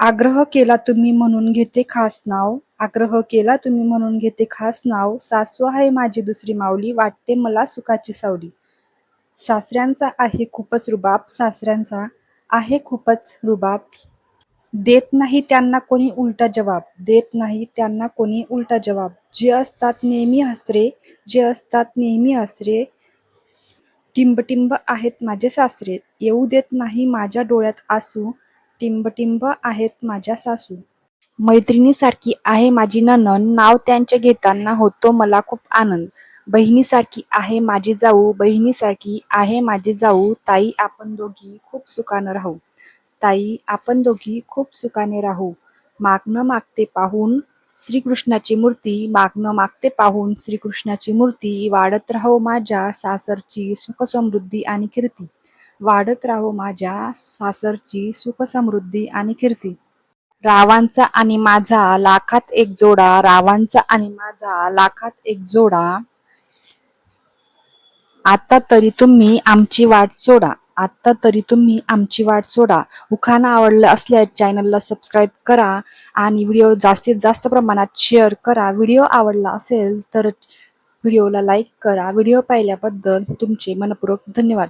आग्रह केला तुम्ही म्हणून घेते खास नाव. आग्रह केला तुम्ही म्हणून घेते खास नाव. सासू आहे माझी दुसरी माऊली वाटते मला सुखाची सावली. सासऱ्यांचा आहे खूपच रुबाब सासऱ्यांचा आहे खूपच रुबाब. देत नाही त्यांना कोणी उलटा जवाब. देत नाही त्यांना कोणी उलटा जवाब. जे असतात नेहमी हसरे जे असतात नेहमी हसरे टिंबटिंब आहेत माझे सासरे. येऊ देत नाही माझ्या डोळ्यात आसू टिंबटिंब आहेत माझ्या सासू. मैत्रिणीसारखी आहे माझी ननन नाव त्यांचे घेताना होतो मला खूप आनंद. बहिणीसारखी आहे माझी जाऊ. बहिणीसारखी आहे माझी जाऊ. ताई आपण दोघी खूप सुखानं राहू. ताई आपण दोघी खूप सुखाने राहू. मागणं मागते पाहून श्रीकृष्णाची मूर्ती. मागणं मागते पाहून श्रीकृष्णाची मूर्ती. वाढत राहो माझ्या सासरची सुखसमृद्धी आणि कीर्ती. वाढत राहो माझ्या सासरची सुख समृद्धी आणि कीर्ती. रावांचा आणि माझा लाखात एक जोडा रावांचा आणि माझा लाखात एक जोडा. आता तरी तुम्ही आमची वाट सोडा आत्ता तरी तुम्ही आमची वाट सोडा. उखाणा आवडलं असल्यास चॅनलला सबस्क्राईब करा आणि व्हिडिओ जास्तीत जास्त प्रमाणात शेअर करा. व्हिडिओ आवडला असेल तर व्हिडिओला लाईक करा. व्हिडिओ पाहिल्याबद्दल तुमचे मनपूर्वक धन्यवाद.